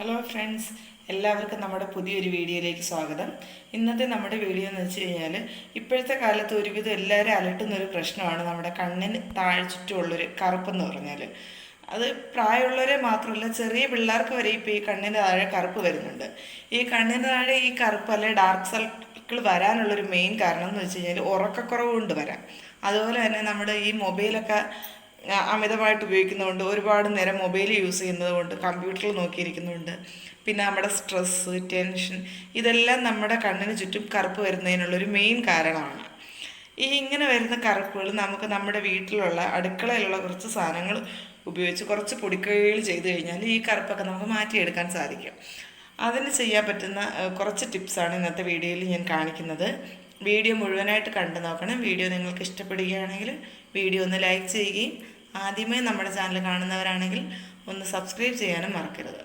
Hello friends എല്ലാവർക്കും നമ്മുടെ പുതിയൊരു വീഡിയോയിലേക്ക് സ്വാഗതം. ഇന്നത്തെ നമ്മുടെ വീഡിയോ എന്ന് വെച്ച് കഴിഞ്ഞാൽ ഇപ്പോഴത്തെ കാലത്ത് ഒരുവിധം എല്ലാവരും അലട്ടുന്ന ഒരു പ്രശ്നമാണ് നമ്മുടെ കണ്ണിന് താഴെ കറുപ്പെന്ന് പറഞ്ഞാൽ അത് പ്രായമുള്ളവരെ മാത്രമല്ല ചെറിയ പിള്ളേർക്ക് വരെ ഇപ്പോൾ ഈ കണ്ണിന് താഴെ കറുപ്പ് വരുന്നുണ്ട്. ഈ കണ്ണിന് താഴെ ഈ കറുപ്പ് അല്ലെ ഡാർക്ക് സർക്കിൾ വരാനുള്ളൊരു മെയിൻ കാരണം എന്ന് വെച്ച് കഴിഞ്ഞാൽ ഉറക്കക്കുറവ് കൊണ്ട് വരാം. അതുപോലെ തന്നെ നമ്മുടെ ഈ മൊബൈലൊക്കെ അമിതമായിട്ട് ഉപയോഗിക്കുന്നതുകൊണ്ട് ഒരുപാട് നേരം മൊബൈൽ യൂസ് ചെയ്യുന്നതുകൊണ്ട് കമ്പ്യൂട്ടറിൽ നോക്കിയിരിക്കുന്നുണ്ട് പിന്നെ നമ്മുടെ സ്ട്രെസ്സ് ടെൻഷൻ ഇതെല്ലാം നമ്മുടെ കണ്ണിന് ചുറ്റും കറുപ്പ് വരുന്നതിനുള്ളൊരു മെയിൻ കാരണമാണ്. ഈ ഇങ്ങനെ വരുന്ന കറുപ്പുകൾ നമുക്ക് നമ്മുടെ വീട്ടിലുള്ള അടുക്കളയിലുള്ള കുറച്ച് സാധനങ്ങൾ ഉപയോഗിച്ച് കുറച്ച് പൊടിക്കൈകൾ ചെയ്ത് കഴിഞ്ഞാൽ ഈ കറുപ്പൊക്കെ നമുക്ക് മാറ്റിയെടുക്കാൻ സാധിക്കും. അതിന് ചെയ്യാൻ പറ്റുന്ന കുറച്ച് ടിപ്സാണ് ഇന്നത്തെ വീഡിയോയിൽ ഞാൻ കാണിക്കുന്നത്. വീഡിയോ മുഴുവനായിട്ട് കണ്ടു നോക്കണം. വീഡിയോ നിങ്ങൾക്ക് ഇഷ്ടപ്പെടുകയാണെങ്കിൽ വീഡിയോ ഒന്ന് ലൈക്ക് ചെയ്യുകയും ആദ്യമേ നമ്മുടെ ചാനൽ കാണുന്നവരാണെങ്കിൽ ഒന്ന് സബ്സ്ക്രൈബ് ചെയ്യാനും മറക്കരുത്.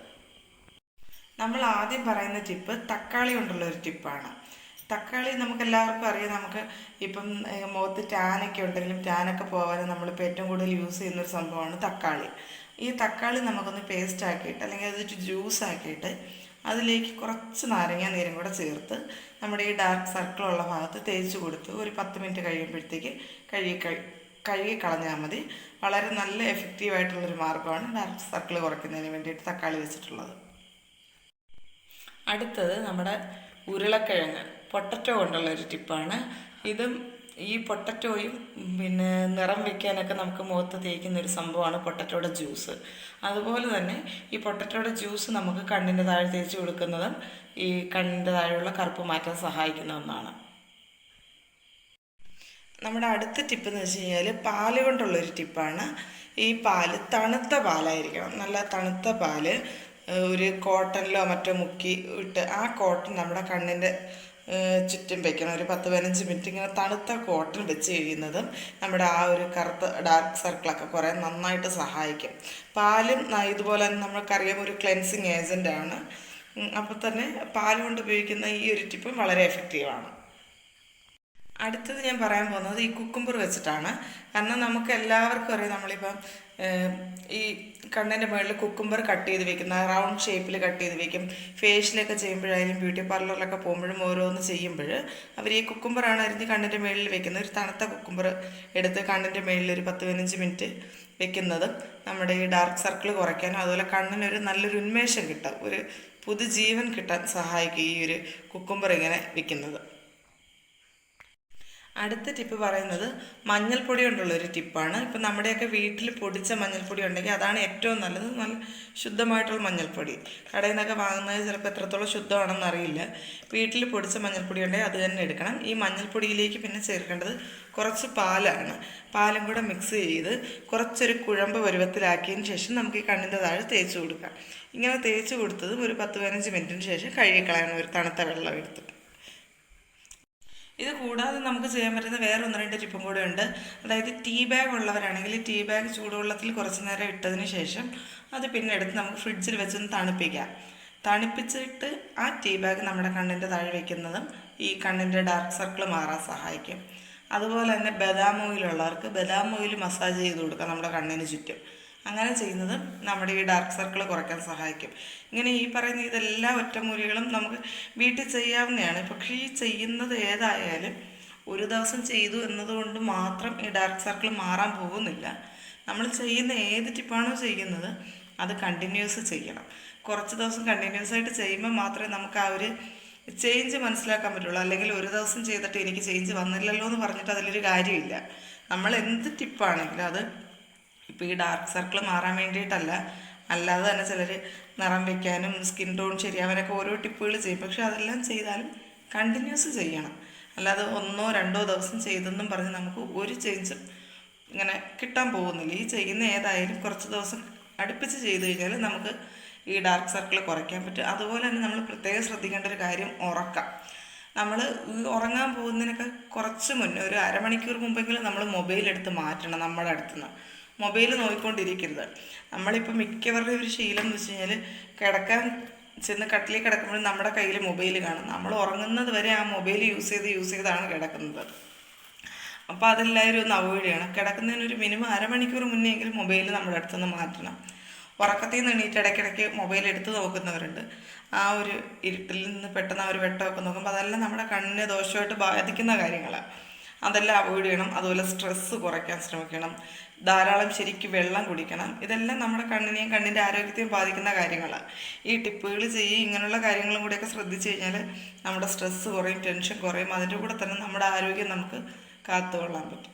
നമ്മൾ ആദ്യം പറയുന്ന ടിപ്പ് തക്കാളി കൊണ്ടുള്ള ഒരു ടിപ്പാണ്. തക്കാളി നമുക്ക് എല്ലാവർക്കും അറിയാം. നമുക്ക് ഇപ്പം മുഖത്ത് ടാനൊക്കെ ഉണ്ടെങ്കിലും ടാനൊക്കെ പോകാനും നമ്മളിപ്പോൾ ഏറ്റവും കൂടുതൽ യൂസ് ചെയ്യുന്ന ഒരു സംഭവമാണ് തക്കാളി. ഈ തക്കാളി നമുക്കൊന്ന് പേസ്റ്റ് ആക്കിയിട്ട് അല്ലെങ്കിൽ അതൊരു ജ്യൂസ് ആക്കിയിട്ട് അതിലേക്ക് കുറച്ച് നാരങ്ങ നീരും കൂടെ ചേർത്ത് നമ്മുടെ ഈ ഡാർക്ക് സർക്കിൾ ഉള്ള ഭാഗത്ത് തേച്ച് കൊടുത്ത് ഒരു പത്ത് മിനിറ്റ് കഴിയുമ്പോഴത്തേക്ക് കഴുകി കഴി- കഴുകി കളഞ്ഞാൽ മതി. വളരെ നല്ല എഫക്റ്റീവായിട്ടുള്ളൊരു മാർഗമാണ് ഡാർക്ക് സർക്കിൾ കുറയ്ക്കുന്നതിന് വേണ്ടിയിട്ട് തക്കാളി വെച്ചിട്ടുള്ളത്. അടുത്തത് നമ്മുടെ ഉരുളക്കിഴങ്ങ്. പൊട്ടറ്റോ കൊണ്ടുള്ള ഒരു ടിപ്പാണ്. ഇതും ഈ പൊട്ടറ്റോയും പിന്നെ നിറം വെക്കാനൊക്കെ നമുക്ക് മുഖത്ത് തേക്കുന്ന ഒരു സംഭവമാണ് പൊട്ടറ്റോയുടെ ജ്യൂസ്. അതുപോലെ തന്നെ ഈ പൊട്ടറ്റോയുടെ ജ്യൂസ് നമുക്ക് കണ്ണിന്റെ താഴെ തേച്ച് കൊടുക്കുന്നതും ഈ കണ്ണിന്റെ താഴെയുള്ള കറുപ്പ് മാറ്റാൻ സഹായിക്കുന്ന ഒന്നാണ്. നമ്മുടെ അടുത്ത ടിപ്പ് എന്ന് വെച്ച് കഴിഞ്ഞാൽ പാൽ കൊണ്ടുള്ളൊരു ടിപ്പാണ്. ഈ പാൽ തണുത്ത പാലായിരിക്കണം. നല്ല തണുത്ത പാൽ ഒരു കോട്ടണിലോ മറ്റോ മുക്കി ഇട്ട് ആ കോട്ടൺ നമ്മുടെ കണ്ണിന്റെ ചുറ്റും വെക്കണം. ഒരു പത്ത് പതിനഞ്ച് മിനിറ്റ് ഇങ്ങനെ തണുത്ത കോട്ടൺ വെച്ച് കഴിയുന്നതും നമ്മുടെ ആ ഒരു കറുത്ത ഡാർക്ക് സർക്കിളൊക്കെ കുറേ നന്നായിട്ട് സഹായിക്കും. പാലും ഇതുപോലെ തന്നെ നമ്മൾക്കറിയാം ഒരു ക്ലെൻസിങ് ഏജന്റാണ് അപ്പോൾ തന്നെ പാൽ കൊണ്ട് ഉപയോഗിക്കുന്ന ഈ ഒരു ടിപ്പും വളരെ എഫക്റ്റീവാണ് അടുത്തത് ഞാൻ പറയാൻ പോകുന്നത് ഈ കുക്കുംബർ വെച്ചിട്ടാണ്. കാരണം നമുക്ക് എല്ലാവർക്കും അറിയാം നമ്മളിപ്പം ഈ കണ്ണിന്റെ മുകളിൽ കുക്കുംബർ കട്ട് ചെയ്ത് വെക്കുന്ന റൗണ്ട് ഷേപ്പിൽ കട്ട് ചെയ്ത് വെക്കും. ഫേഷ്യലൊക്കെ ചെയ്യുമ്പോഴായാലും ബ്യൂട്ടി പാർലറിലൊക്കെ പോകുമ്പോഴും ഓരോന്ന് ചെയ്യുമ്പോൾ അവർ ഈ കുക്കുംബറാണ് അരിഞ്ഞ് കണ്ണിന്റെ മുകളിൽ വെക്കുന്നത്. ഒരു തണുത്ത കുക്കുംബർ എടുത്ത് കണ്ണിന്റെ മുകളിൽ ഒരു പത്ത് പതിനഞ്ച് മിനിറ്റ് വെക്കുന്നതും. നമ്മുടെ ഈ ഡാർക്ക് സർക്കിൾ കുറയ്ക്കാനും അതുപോലെ കണ്ണിനൊരു നല്ലൊരു ഉന്മേഷം കിട്ടും ഒരു പുതുജീവൻ കിട്ടാൻ സഹായിക്കും ഈ ഒരു കുക്കുംബർ ഇങ്ങനെ വെക്കുന്നത്. അടുത്ത ടിപ്പ് പറയുന്നത് മഞ്ഞൾപ്പൊടി കൊണ്ടുള്ള ഒരു ടിപ്പാണ് ഇപ്പം നമ്മുടെയൊക്കെ വീട്ടിൽ പൊടിച്ച മഞ്ഞൾപ്പൊടി ഉണ്ടെങ്കിൽ അതാണ് ഏറ്റവും നല്ലത്. നല്ല ശുദ്ധമായിട്ടുള്ള മഞ്ഞൾപ്പൊടി. കടയിൽ നിന്നൊക്കെ വാങ്ങുന്നത് ചിലപ്പോൾ എത്രത്തോളം ശുദ്ധമാണെന്ന് അറിയില്ല. വീട്ടിൽ പൊടിച്ച മഞ്ഞൾപ്പൊടി ഉണ്ടെങ്കിൽ അത് തന്നെ എടുക്കണം. ഈ മഞ്ഞൾപ്പൊടിയിലേക്ക് പിന്നെ ചേർക്കേണ്ടത് കുറച്ച് പാലാണ്. പാലും കൂടെ മിക്സ് ചെയ്ത് കുറച്ചൊരു കുഴമ്പ് പരുവത്തിലാക്കിയതിന് ശേഷം നമുക്ക് ഈ കണ്ണിന്റെ താഴെ തേച്ച് കൊടുക്കാം. ഇങ്ങനെ തേച്ച് കൊടുത്തതും ഒരു പത്ത് പതിനഞ്ച് മിനിറ്റിന് ശേഷം കഴുകിക്കളയണം ഒരു തണുത്ത വെള്ളം എടുത്തിട്ട് ഇത് കൂടാതെ നമുക്ക് ചെയ്യാൻ പറ്റുന്ന വേറെ ഒന്ന് രണ്ട് ടിപ്പും കൂടെ ഉണ്ട്. അതായത് ടീ ബാഗ് ഉള്ളവരാണെങ്കിൽ ടീ ബാഗ് ചൂടുവെള്ളത്തിൽ കുറച്ച് നേരം ഇട്ടതിന് ശേഷം അത് പിന്നെ എടുത്ത് നമുക്ക് ഫ്രിഡ്ജിൽ വെച്ചൊന്ന് തണുപ്പിക്കാം. തണുപ്പിച്ചിട്ട് ആ ടീ ബാഗ് നമ്മുടെ കണ്ണിന്റെ താഴെ വയ്ക്കുന്നതും ഈ കണ്ണിന്റെ ഡാർക്ക് സർക്കിൾ മാറാൻ സഹായിക്കും. അതുപോലെ തന്നെ ബദാം ഓയിലുള്ളവർക്ക് ബദാം ഓയിൽ മസാജ് ചെയ്ത് കൊടുക്കാം നമ്മുടെ കണ്ണിന് ചുറ്റും. അങ്ങനെ ചെയ്യുന്നത് നമ്മുടെ ഈ ഡാർക്ക് സർക്കിൾ കുറയ്ക്കാൻ സഹായിക്കും. ഇങ്ങനെ ഈ പറയുന്ന ഇതെല്ലാ ഒറ്റമൂലികളും നമുക്ക് വീട്ടിൽ ചെയ്യാവുന്നതാണ്. പക്ഷേ ഈ ചെയ്യുന്നത് ഏതായാലും ഒരു ദിവസം ചെയ്തു എന്നതുകൊണ്ട് മാത്രം ഈ ഡാർക്ക് സർക്കിൾ മാറാൻ പോകുന്നില്ല. നമ്മൾ ചെയ്യുന്ന ഏത് ടിപ്പാണോ ചെയ്യുന്നത് അത് കണ്ടിന്യൂസ് ചെയ്യണം. കുറച്ച് ദിവസം കണ്ടിന്യൂസ് ആയിട്ട് ചെയ്യുമ്പോൾ മാത്രമേ നമുക്ക് ആ ഒരു ചേഞ്ച് മനസ്സിലാക്കാൻ പറ്റുള്ളൂ. അല്ലെങ്കിൽ ഒരു ദിവസം ചെയ്തിട്ട് എനിക്ക് ചേഞ്ച് വന്നില്ലല്ലോ എന്ന് പറഞ്ഞിട്ട് അതിലൊരു കാര്യമില്ല. നമ്മൾ എന്ത് ടിപ്പാണെങ്കിലും അത് ഇപ്പോൾ ഈ ഡാർക്ക് സർക്കിൾ മാറാൻ വേണ്ടിയിട്ടല്ല. അല്ലാതെ തന്നെ ചിലർ നിറം വെക്കാനും സ്കിൻ ടോൺ ശരിയാവാനൊക്കെ ഓരോ ടിപ്പുകൾ ചെയ്യും. പക്ഷെ അതെല്ലാം ചെയ്താലും കണ്ടിന്യൂസ് ചെയ്യണം. അല്ലാതെ ഒന്നോ രണ്ടോ ദിവസം ചെയ്തെന്നും പറഞ്ഞ് നമുക്ക് ഒരു ചേഞ്ചും ഇങ്ങനെ കിട്ടാൻ പോകുന്നില്ല. ഈ ചെയ്യുന്ന ഏതായാലും കുറച്ച് ദിവസം അടുപ്പിച്ച് ചെയ്ത് കഴിഞ്ഞാൽ നമുക്ക് ഈ ഡാർക്ക് സർക്കിൾ കുറയ്ക്കാൻ പറ്റും. അതുപോലെ തന്നെ നമ്മൾ പ്രത്യേകം ശ്രദ്ധിക്കേണ്ട ഒരു കാര്യം ഉറക്കം. നമ്മൾ ഉറങ്ങാൻ പോകുന്നതിനൊക്കെ കുറച്ച് മുന്നേ ഒരു അരമണിക്കൂർ മുമ്പെങ്കിലും നമ്മൾ മൊബൈൽ എടുത്ത് മാറ്റണം നമ്മുടെ അടുത്തുനിന്ന്. മൊബൈൽ നോക്കിക്കൊണ്ടിരിക്കരുത്. നമ്മളിപ്പോൾ മിക്കവരുടെയും ഒരു ശീലം എന്ന് വെച്ച് കഴിഞ്ഞാൽ കിടക്കാൻ ചെന്ന് കട്ടിലിൽ കിടക്കുമ്പോഴും നമ്മുടെ കയ്യിൽ മൊബൈൽ കാണും. നമ്മൾ ഉറങ്ങുന്നത് വരെ ആ മൊബൈൽ യൂസ് ചെയ്ത് യൂസ് ചെയ്താണ് കിടക്കുന്നത്. അപ്പോൾ അതെല്ലാവരും ഒന്ന് അവോയ്ഡ് ചെയ്യണം. കിടക്കുന്നതിന് ഒരു മിനിമം അരമണിക്കൂർ മുന്നേ എങ്കിലും മൊബൈൽ നമ്മുടെ അടുത്തുനിന്ന് മാറ്റണം. ഉറക്കത്തിൽ നിന്ന് എണീറ്റ് ഇടയ്ക്കിടയ്ക്ക് മൊബൈൽ എടുത്ത് നോക്കുന്നവരുണ്ട്. ആ ഒരു ഇരുട്ടിൽ നിന്ന് പെട്ടെന്ന് ആ ഒരു വെട്ടമൊക്കെ നോക്കുമ്പോൾ അതെല്ലാം നമ്മുടെ കണ്ണിനെ ദോഷമായിട്ട് ബാധിക്കുന്ന കാര്യങ്ങളാണ് അതെല്ലാം അവോയ്ഡ് ചെയ്യണം. അതുപോലെ സ്ട്രെസ്സ് കുറയ്ക്കാൻ ശ്രമിക്കണം. ധാരാളം ശരിക്കും വെള്ളം കുടിക്കണം. ഇതെല്ലാം നമ്മുടെ കണ്ണിനെയും കണ്ണിന്റെ ആരോഗ്യത്തെയും ബാധിക്കുന്ന കാര്യങ്ങളാണ് ഈ ടിപ്പുകൾ ചെയ്യുക ഇങ്ങനെയുള്ള കാര്യങ്ങളും കൂടെയൊക്കെ ശ്രദ്ധിച്ചു കഴിഞ്ഞാൽ നമ്മുടെ സ്ട്രെസ്സ് കുറയും ടെൻഷൻ കുറയും. അതിന്റെ കൂടെ തന്നെ നമ്മുടെ ആരോഗ്യം നമുക്ക് കാത്തുകൊള്ളാൻ പറ്റും.